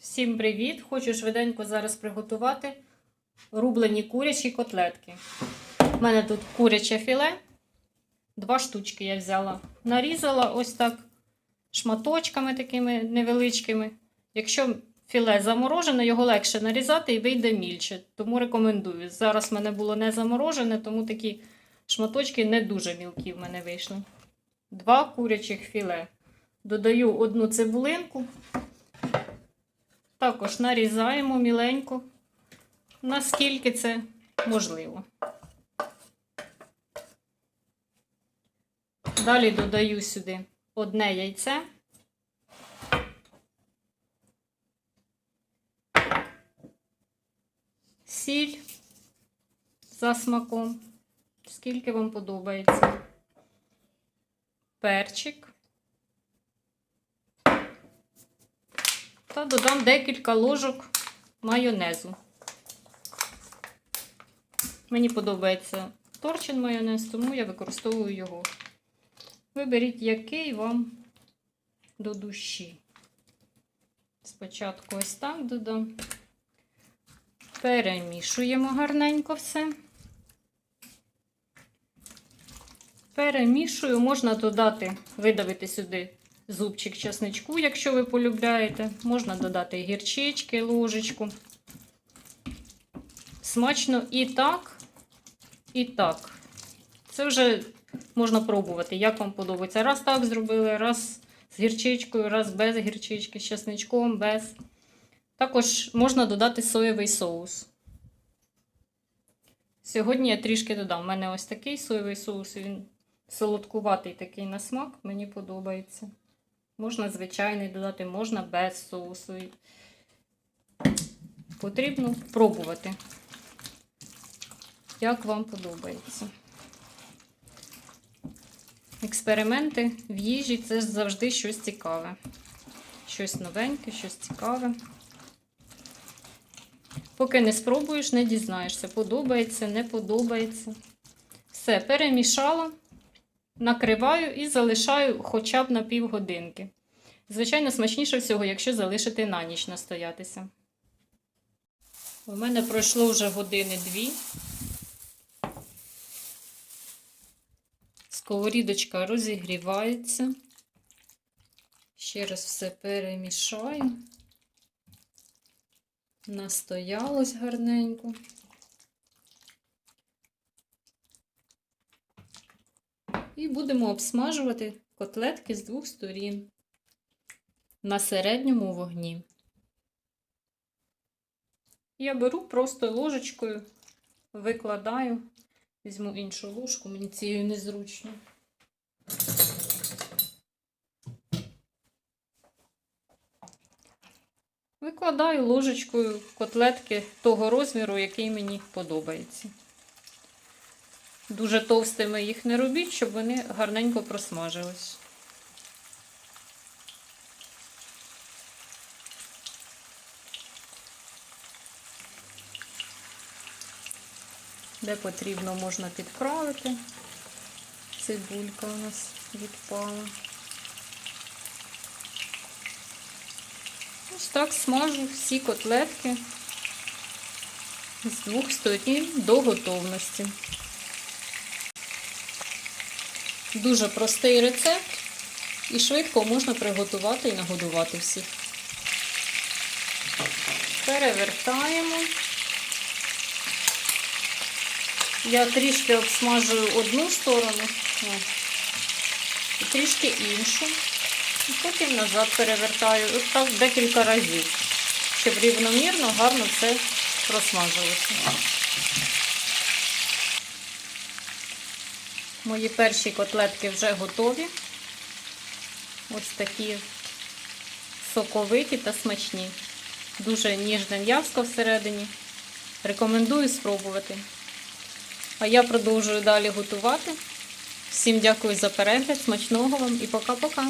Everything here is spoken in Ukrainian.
Всім привіт! Хочу швиденько зараз приготувати рублені курячі котлетки. У мене тут куряче філе. Два штучки я взяла. Нарізала ось так шматочками такими невеличкими. Якщо філе заморожене, його легше нарізати і вийде мільче. Тому рекомендую. Зараз в мене було не заморожене, тому такі шматочки не дуже мілкі в мене вийшли. Два курячих філе. Додаю одну цибулинку. Також нарізаємо міленько, наскільки це можливо. Далі додаю сюди одне яйце. Сіль за смаком, скільки вам подобається. Перчик. Та додам декілька ложок майонезу. Мені подобається торчин майонез, тому я використовую його. Виберіть, який вам до душі. Спочатку ось так додам. Перемішуємо гарненько все. Перемішую, можна додати, видавити сюди зубчик чесничку, якщо ви полюбляєте. Можна додати гірчички, ложечку. Смачно і так, і так. Це вже можна пробувати, як вам подобається. Раз так зробили, раз з гірчичкою, раз без гірчички, з чесничком, без. Також можна додати соєвий соус. Сьогодні я трішки додам. У мене ось такий соєвий соус, він солодкуватий такий на смак, мені подобається. Можна звичайний додати, можна без соусу. Потрібно пробувати, як вам подобається. Експерименти в їжі це завжди щось цікаве. Щось новеньке, щось цікаве. Поки не спробуєш, не дізнаєшся, подобається, не подобається. Все, перемішала накриваю і залишаю хоча б на півгодинки. Звичайно, смачніше всього, якщо залишити на ніч настоятися. У мене пройшло вже години дві. Сковорідочка розігрівається. Ще раз все перемішаю. Настоялось гарненько. І будемо обсмажувати котлетки з двох сторін на середньому вогні. Я беру просто ложечкою, викладаю, візьму іншу ложку, мені цією незручно. Викладаю ложечкою котлетки того розміру, який мені подобається. Дуже товстими їх не робіть, щоб вони гарненько просмажились. Де потрібно, можна підправити. Цибулька у нас відпала. Ось так смажу всі котлетки з двох сторін до готовності. Дуже простий рецепт і швидко можна приготувати і нагодувати всіх. Перевертаємо. Я трішки обсмажую одну сторону і трішки іншу. І потім назад перевертаю. Ось так декілька разів, щоб рівномірно, гарно все просмажилося. Мої перші котлетки вже готові. Ось такі соковиті та смачні. Дуже ніжне м'язко всередині. Рекомендую спробувати. А я продовжую далі готувати. Всім дякую за перегляд, смачного вам і пока-пока!